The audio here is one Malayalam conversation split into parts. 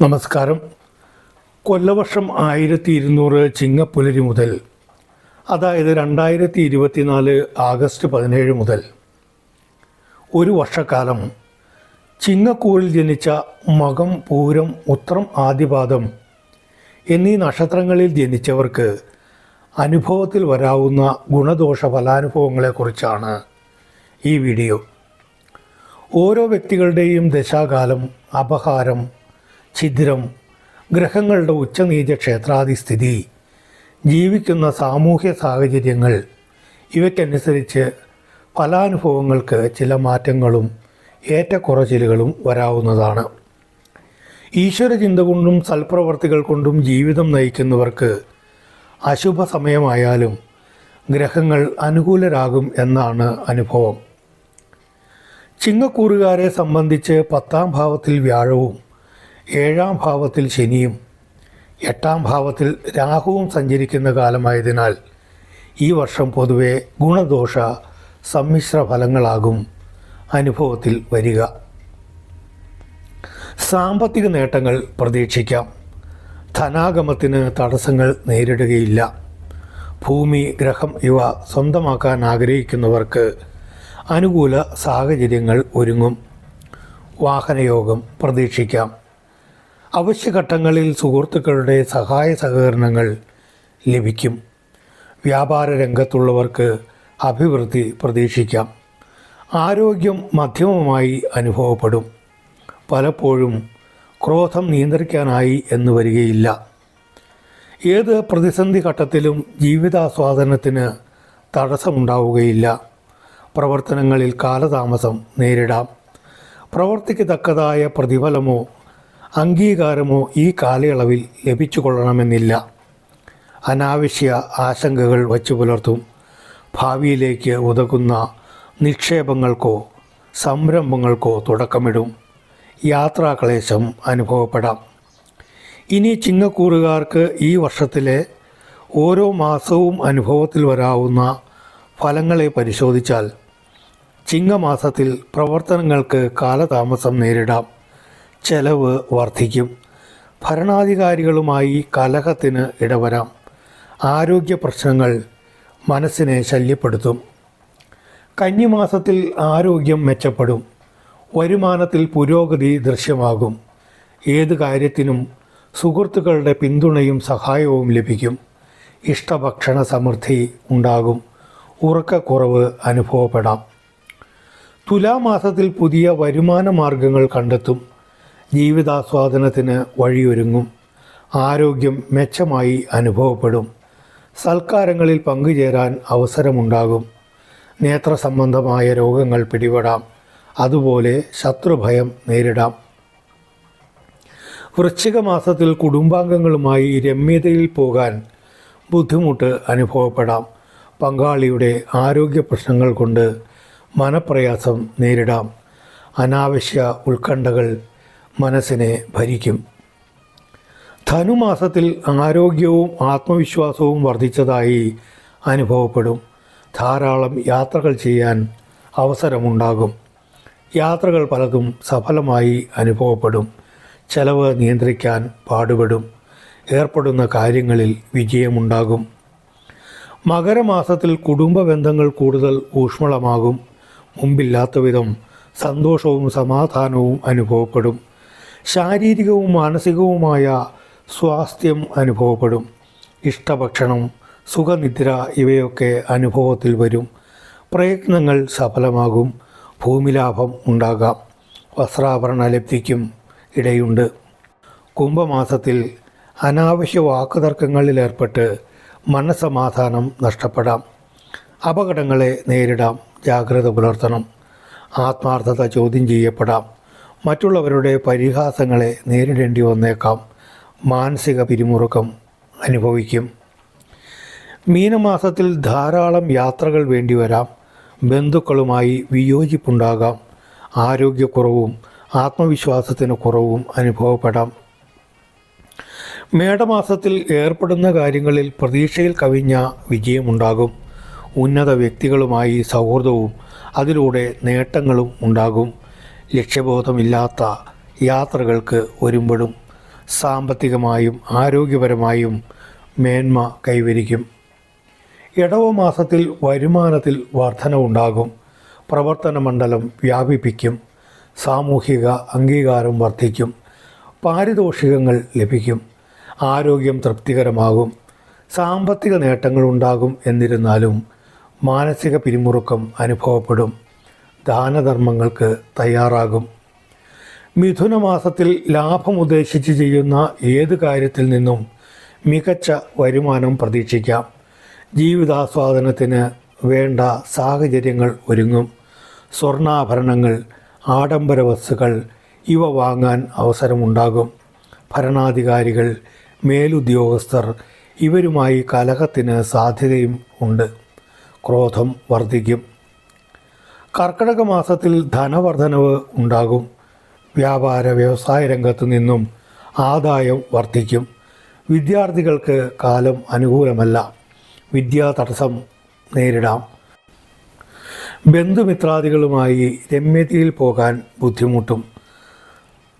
നമസ്കാരം. കൊല്ലവർഷം ആയിരത്തി ഇരുന്നൂറ് ചിങ്ങപ്പുലരി മുതൽ അതായത് രണ്ടായിരത്തി ഇരുപത്തിനാല് ആഗസ്റ്റ് പതിനേഴ് മുതൽ ഒരു വർഷക്കാലം ചിങ്ങക്കൂറിൽ ജനിച്ച മകം പൂരം ഉത്രം ആദിപാദം എന്നീ നക്ഷത്രങ്ങളിൽ ജനിച്ചവർക്ക് അനുഭവത്തിൽ വരാവുന്ന ഗുണദോഷ ഫലാനുഭവങ്ങളെക്കുറിച്ചാണ് ഈ വീഡിയോ. ഓരോ വ്യക്തികളുടെയും ദശാകാലം അപഹാരം ഛിദ്രം ഗ്രഹങ്ങളുടെ ഉച്ചനീച ക്ഷേത്രാധിസ്ഥിതി ജീവിക്കുന്ന സാമൂഹ്യ സാഹചര്യങ്ങൾ ഇവയ്ക്കനുസരിച്ച് ഫലാനുഭവങ്ങൾക്ക് ചില മാറ്റങ്ങളും ഏറ്റക്കുറച്ചിലുകളും വരാവുന്നതാണ്. ഈശ്വരചിന്ത കൊണ്ടും സൽപ്രവർത്തികൾ കൊണ്ടും ജീവിതം നയിക്കുന്നവർക്ക് അശുഭ സമയമായാലും ഗ്രഹങ്ങൾ അനുകൂലരാകും എന്നാണ് അനുഭവം. ചിങ്ങക്കൂറുകാരെ സംബന്ധിച്ച് പത്താം ഭാവത്തിൽ വ്യാഴവും ഏഴാം ഭാവത്തിൽ ശനിയും എട്ടാം ഭാവത്തിൽ രാഹുവും സഞ്ചരിക്കുന്ന കാലമായതിനാൽ ഈ വർഷം പൊതുവെ ഗുണദോഷ സമ്മിശ്ര ഫലങ്ങളാകും അനുഭവത്തിൽ വരിക. സാമ്പത്തിക നേട്ടങ്ങൾ പ്രതീക്ഷിക്കാം. ധനാഗമത്തിന് തടസ്സങ്ങൾ നേരിടുകയില്ല. ഭൂമി ഗ്രഹം ഇവ സ്വന്തമാക്കാൻ ആഗ്രഹിക്കുന്നവർക്ക് അനുകൂല സാഹചര്യങ്ങൾ ഒരുങ്ങും. വാഹനയോഗം പ്രതീക്ഷിക്കാം. അവശ്യഘട്ടങ്ങളിൽ സുഹൃത്തുക്കളുടെ സഹായ സഹകരണങ്ങൾ ലഭിക്കും. വ്യാപാര രംഗത്തുള്ളവർക്ക് അഭിവൃദ്ധി പ്രതീക്ഷിക്കാം. ആരോഗ്യം മധ്യമമായി അനുഭവപ്പെടും. പലപ്പോഴും ക്രോധം നിയന്ത്രിക്കാനായി എന്ന് വരികയില്ല. ഏത് പ്രതിസന്ധി ഘട്ടത്തിലും ജീവിതാസ്വാദനത്തിന് തടസ്സമുണ്ടാവുകയില്ല. പ്രവർത്തനങ്ങളിൽ കാലതാമസം നേരിടാം. പ്രവർത്തിക്ക് തക്കതായ പ്രതിഫലമോ അംഗീകാരമോ ഈ കാലയളവിൽ ലഭിച്ചു കൊള്ളണമെന്നില്ല അനാവശ്യ ആശങ്കകൾ വച്ചു പുലർത്തും. ഭാവിയിലേക്ക് ഉതകുന്ന നിക്ഷേപങ്ങൾക്കോ സംരംഭങ്ങൾക്കോ തുടക്കമിടും. യാത്രാക്ലേശം അനുഭവപ്പെടാം. ഇനി ചിങ്ങക്കൂറുകാർക്ക് ഈ വർഷത്തിലെ ഓരോ മാസവും അനുഭവത്തിൽ വരാവുന്ന ഫലങ്ങളെ പരിശോധിച്ചാൽ ചിങ്ങമാസത്തിൽ പ്രവർത്തനങ്ങൾക്ക് കാലതാമസം നേരിടാം. ചെലവ് വർദ്ധിക്കും ഭരണാധികാരികളുമായി കലഹത്തിന് ഇടവരാം. ആരോഗ്യ പ്രശ്നങ്ങൾ മനസ്സിനെ ശല്യപ്പെടുത്തും. കന്നിമാസത്തിൽ ആരോഗ്യം മെച്ചപ്പെടും. വരുമാനത്തിൽ പുരോഗതി ദൃശ്യമാകും. ഏത് കാര്യത്തിനും സുഹൃത്തുക്കളുടെ പിന്തുണയും സഹായവും ലഭിക്കും. ഇഷ്ടഭക്ഷണ സമൃദ്ധി ഉണ്ടാകും. ഉറക്കക്കുറവ് അനുഭവപ്പെടാം. തുലാമാസത്തിൽ പുതിയ വരുമാന മാർഗങ്ങൾ കണ്ടെത്തും. ജീവിതാസ്വാദനത്തിന് വഴിയൊരുങ്ങും. ആരോഗ്യം മെച്ചമായി അനുഭവപ്പെടും. സൽക്കാരങ്ങളിൽ പങ്കുചേരാൻ അവസരമുണ്ടാകും. നേത്ര സംബന്ധമായ രോഗങ്ങൾ പിടിപെടാം. അതുപോലെ ശത്രുഭയം നേരിടാം. വൃശ്ചിക മാസത്തിൽ കുടുംബാംഗങ്ങളുമായി രമ്യതയിൽ പോകാൻ ബുദ്ധിമുട്ട് അനുഭവപ്പെടാം. പങ്കാളിയുടെ ആരോഗ്യ പ്രശ്നങ്ങൾ കൊണ്ട് മനപ്രയാസം നേരിടാം. അനാവശ്യ ഉത്കണ്ഠകൾ മനസ്സിനെ ഭരിക്കും. ധനുമാസത്തിൽ ആരോഗ്യവും ആത്മവിശ്വാസവും വർദ്ധിച്ചതായി അനുഭവപ്പെടും. ധാരാളം യാത്രകൾ ചെയ്യാൻ അവസരമുണ്ടാകും. യാത്രകൾ പലതും സഫലമായി അനുഭവപ്പെടും. ചെലവ് നിയന്ത്രിക്കാൻ പാടുപെടും. ഏർപ്പെടുന്ന കാര്യങ്ങളിൽ വിജയമുണ്ടാകും. മകരമാസത്തിൽ കുടുംബ ബന്ധങ്ങൾ കൂടുതൽ ഊഷ്മളമാകും. മുമ്പില്ലാത്ത വിധം സന്തോഷവും സമാധാനവും അനുഭവപ്പെടും. ശാരീരികവും മാനസികവുമായ സ്വാസ്ഥ്യം അനുഭവപ്പെടും. ഇഷ്ടഭക്ഷണം സുഖനിദ്ര ഇവയൊക്കെ അനുഭവത്തിൽ വരും. പ്രയത്നങ്ങൾ സഫലമാകും. ഭൂമിലാഭം ഉണ്ടാകാം. വസ്ത്രാഭരണ ലബ്ധിക്കും ഇടയുണ്ട്. കുംഭമാസത്തിൽ അനാവശ്യ വാക്കുതർക്കങ്ങളിലേർപ്പെട്ട് മനസ്സമാധാനം നഷ്ടപ്പെടാം. അപകടങ്ങളെ നേരിടാം. ജാഗ്രത പുലർത്തണം. ആത്മാർത്ഥത ചോദ്യം ചെയ്യപ്പെടാം. മറ്റുള്ളവരുടെ പരിഹാസങ്ങളെ നേരിടേണ്ടി വന്നേക്കാം. മാനസിക പിരിമുറുക്കം അനുഭവിക്കും. മീനമാസത്തിൽ ധാരാളം യാത്രകൾ വേണ്ടിവരാം ബന്ധുക്കളുമായി വിയോജിപ്പുണ്ടാകാം. ആരോഗ്യക്കുറവും ആത്മവിശ്വാസത്തിന് കുറവും അനുഭവപ്പെടാം. മേടമാസത്തിൽ ഏർപ്പെടുന്ന കാര്യങ്ങളിൽ പ്രതീക്ഷയിൽ കവിഞ്ഞ വിജയമുണ്ടാകും. ഉന്നത വ്യക്തികളുമായി സൗഹൃദവും അതിലൂടെ നേട്ടങ്ങളും ഉണ്ടാകും. ലക്ഷ്യബോധമില്ലാത്ത യാത്രകൾക്ക് ഒരുമ്പെടും. സാമ്പത്തികമായും ആരോഗ്യപരമായും മേന്മ കൈവരിക്കും. ഇടവ മാസത്തിൽ വരുമാനത്തിൽ വർധനവുണ്ടാകും. പ്രവർത്തന മണ്ഡലം വ്യാപിപ്പിക്കും. സാമൂഹിക അംഗീകാരം വർദ്ധിക്കും. പാരിതോഷികങ്ങൾ ലഭിക്കും. ആരോഗ്യം തൃപ്തികരമാകും. സാമ്പത്തിക നേട്ടങ്ങളുണ്ടാകും എന്നിരുന്നാലും മാനസിക പിരിമുറുക്കം അനുഭവപ്പെടും. ദാനധർമ്മങ്ങൾക്ക് തയ്യാറാകും. മിഥുനമാസത്തിൽ ലാഭം ഉദ്ദേശിച്ച് ചെയ്യുന്ന ഏത് കാര്യത്തിൽ നിന്നും മികച്ച വരുമാനം പ്രതീക്ഷിക്കാം. ജീവിതാസ്വാദനത്തിന് വേണ്ട സാഹചര്യങ്ങൾ ഒരുങ്ങും. സ്വർണാഭരണങ്ങൾ ആഡംബര വസ്തുക്കൾ ഇവ വാങ്ങാൻ അവസരമുണ്ടാകും. ഭരണാധികാരികൾ മേലുദ്യോഗസ്ഥർ ഇവരുമായി കലഹത്തിന് സാധ്യതയും ഉണ്ട്. ക്രോധം വർദ്ധിക്കും. കർക്കിടക മാസത്തിൽ ധനവർധനവ് ഉണ്ടാകും. വ്യാപാര വ്യവസായ രംഗത്തു നിന്നും ആദായം വർദ്ധിക്കും. വിദ്യാർത്ഥികൾക്ക് കാലം അനുകൂലമല്ല. വിദ്യാ തടസ്സം നേരിടാം. ബന്ധുമിത്രാദികളുമായി രമ്യതയിൽ പോകാൻ ബുദ്ധിമുട്ടും.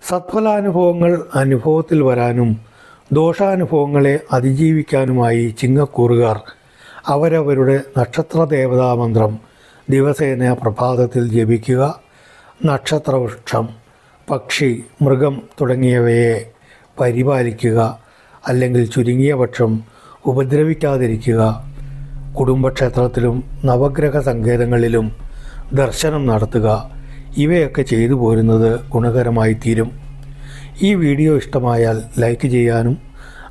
സത്ഫലാനുഭവങ്ങൾ അനുഭവത്തിൽ വരാനും ദോഷാനുഭവങ്ങളെ അതിജീവിക്കാനുമായി ചിങ്ങക്കൂറുകാർ അവരവരുടെ നക്ഷത്ര ദേവതാ മന്ത്രം ദിവസേന പ്രഭാതത്തിൽ ജപിക്കുക. നക്ഷത്രവൃക്ഷം പക്ഷി മൃഗം തുടങ്ങിയവയെ പരിപാലിക്കുക. അല്ലെങ്കിൽ ചുരുങ്ങിയ പക്ഷം ഉപദ്രവിക്കാതിരിക്കുക. കുടുംബക്ഷേത്രത്തിലും നവഗ്രഹ സങ്കേതങ്ങളിലും ദർശനം നടത്തുക. ഇവയൊക്കെ ചെയ്തു പോരുന്നത് ഗുണകരമായി തീരും. ഈ വീഡിയോ ഇഷ്ടമായാൽ ലൈക്ക് ചെയ്യാനും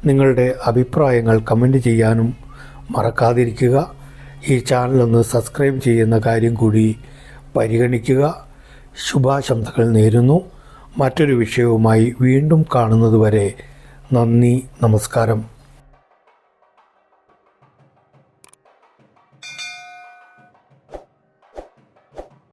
നിങ്ങളുടെ അഭിപ്രായങ്ങൾ കമന്റ് ചെയ്യാനും മറക്കാതിരിക്കുക. ഈ ചാനൽ ഒന്ന് സബ്സ്ക്രൈബ് ചെയ്യുന്ന കാര്യം കൂടി പരിഗണിക്കുക. ശുഭാശംസകൾ നേരുന്നു. മറ്റൊരു വിഷയവുമായി വീണ്ടും കാണുന്നതുവരെ നന്ദി നമസ്കാരം.